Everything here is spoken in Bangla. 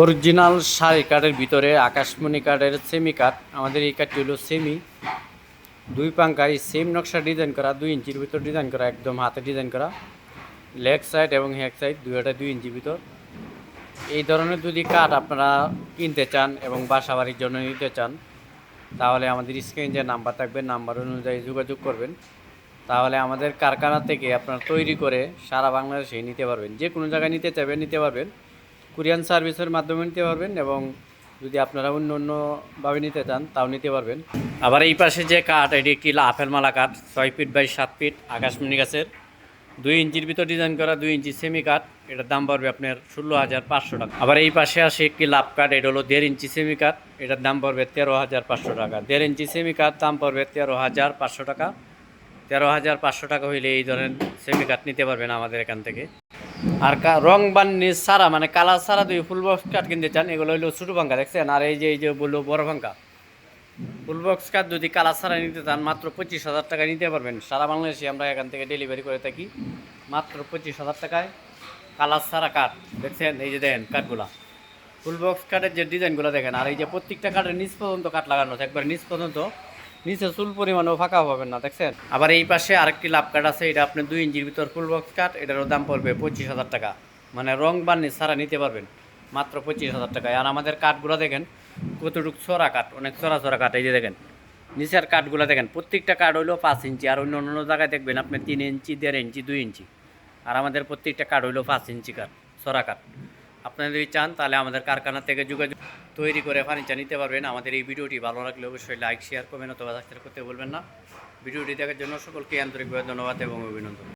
অরিজিনাল শাড়ি কাঠের ভিতরে আকাশমণি কাঠের সেমি কাঠ। আমাদের এই কাঠটি হলো সেমি দুই পাঙ্কায় সেম নকশা ডিজাইন করা, দুই ইঞ্চির ভিতর ডিজাইন করা, একদম হাতে ডিজাইন করা। লেগ সাইড এবং হ্যাক সাইড দুইটা দুই ইঞ্চির ভিতর। এই ধরনের যদি কাঠ আপনারা কিনতে চান এবং বাসা বাড়ির জন্য নিতে চান, তাহলে আমাদের স্ক্রিন যে নাম্বার থাকবে নাম্বার অনুযায়ী যোগাযোগ করবেন। তাহলে আমাদের কারখানা থেকে আপনারা তৈরি করে সারা বাংলাদেশে নিতে পারবেন। যে কোনো জায়গায় নিতে চাইবেন নিতে পারবেন। কুরিয়ান সার্ভিসের মাধ্যমে নিতে পারবেন এবং যদি আপনারা অন্য অন্যভাবে নিতে চান, তাও নিতে পারবেন। আবার এই পাশে যে কাঠ, এটি একটি আপেল মালা কাঠ, ছয় ফিট বাই সাত ফিট আকাশমণি গাছের। দুই ইঞ্চির ভিতর ডিজাইন করা দুই ইঞ্চি সেমি কাঠ, এটার দাম পড়বে আপনার ষোলো হাজার পাঁচশো টাকা। আবার এই পাশে আসে একটি লাভ কাঠ, এটা হলো দেড় ইঞ্চি সেমি কাঠ, এটার দাম পড়বে তেরো হাজার পাঁচশো টাকা। দেড় ইঞ্চি সেমি কাঠ, দাম পড়বে তেরো হাজার পাঁচশো টাকা। তেরো হাজার পাঁচশো টাকা হইলে এই ধরনের সেমি কাঠ নিতে পারবেন আমাদের এখান থেকে। আর রং বান্নি সারা মানে কালার সারা দুই ফুল বক্স কাঠ কিনতে চান, এগুলো হলো ছোটো ভাঙ্গা, দেখছেন? আর এই যে এই যে বলল বড় পাঙ্কা ফুল বক্স কাঠ যদি কালার সারা নিতে চান, মাত্র পঁচিশ হাজার টাকা নিতে পারবেন। সারা বাংলাদেশে আমরা এখান থেকে ডেলিভারি করে থাকি। মাত্র পঁচিশ হাজার টাকায় কালার সারা কাঠ, দেখছেন? এই যে দেখেন কাঠগুলা। ফুল বক্স কাঠের যে ডিজাইনগুলো দেখেন, আর এই যে প্রত্যেকটা কাঠের নিচ পর্যন্ত কাঠ লাগানো একবার নিচ পর্যন্ত নিচে চুল পরিমাণেও ফাঁকা পাবেন না, দেখছেন? আবার এই পাশে আরেকটি লাভ কাঠ আছে, এটা আপনি দুই ইঞ্চির ভিতর ফুল বক্স কাঠ এটারও দাম পড়বে পঁচিশ হাজার টাকা। মানে রং বান্নি সারা নিতে পারবেন, মাত্র পঁচিশ হাজার টাকায়। আর আমাদের কাঠগুলো দেখেন, কতটুকু চড়া কাঠ, অনেক চড়া চড়া কাঠ, এই যে দেখেন। নিচের কাঠগুলো দেখেন, প্রত্যেকটা কাঠ হইল পাঁচ ইঞ্চি, আর অন্য অন্য জায়গায় দেখবেন আপনি তিন ইঞ্চি, দেড় ইঞ্চি, দুই ইঞ্চি। আর আমাদের প্রত্যেকটা কাঠ হইল পাঁচ ইঞ্চি কাঠ চড়া কাঠ। আপনারা যদি চান তাহলে আমাদের কারখানা থেকে যোগাযোগ তৈরি করে ফার্নিচার নিতে পারবেন। আমাদের এই ভিডিওটি ভালো লাগলে অবশ্যই লাইক শেয়ার করবেন অথবা সাবস্ক্রাইব করতে বলবেন না। ভিডিওটি দেখার জন্য সকলকে আন্তরিকভাবে ধন্যবাদ এবং অভিনন্দন।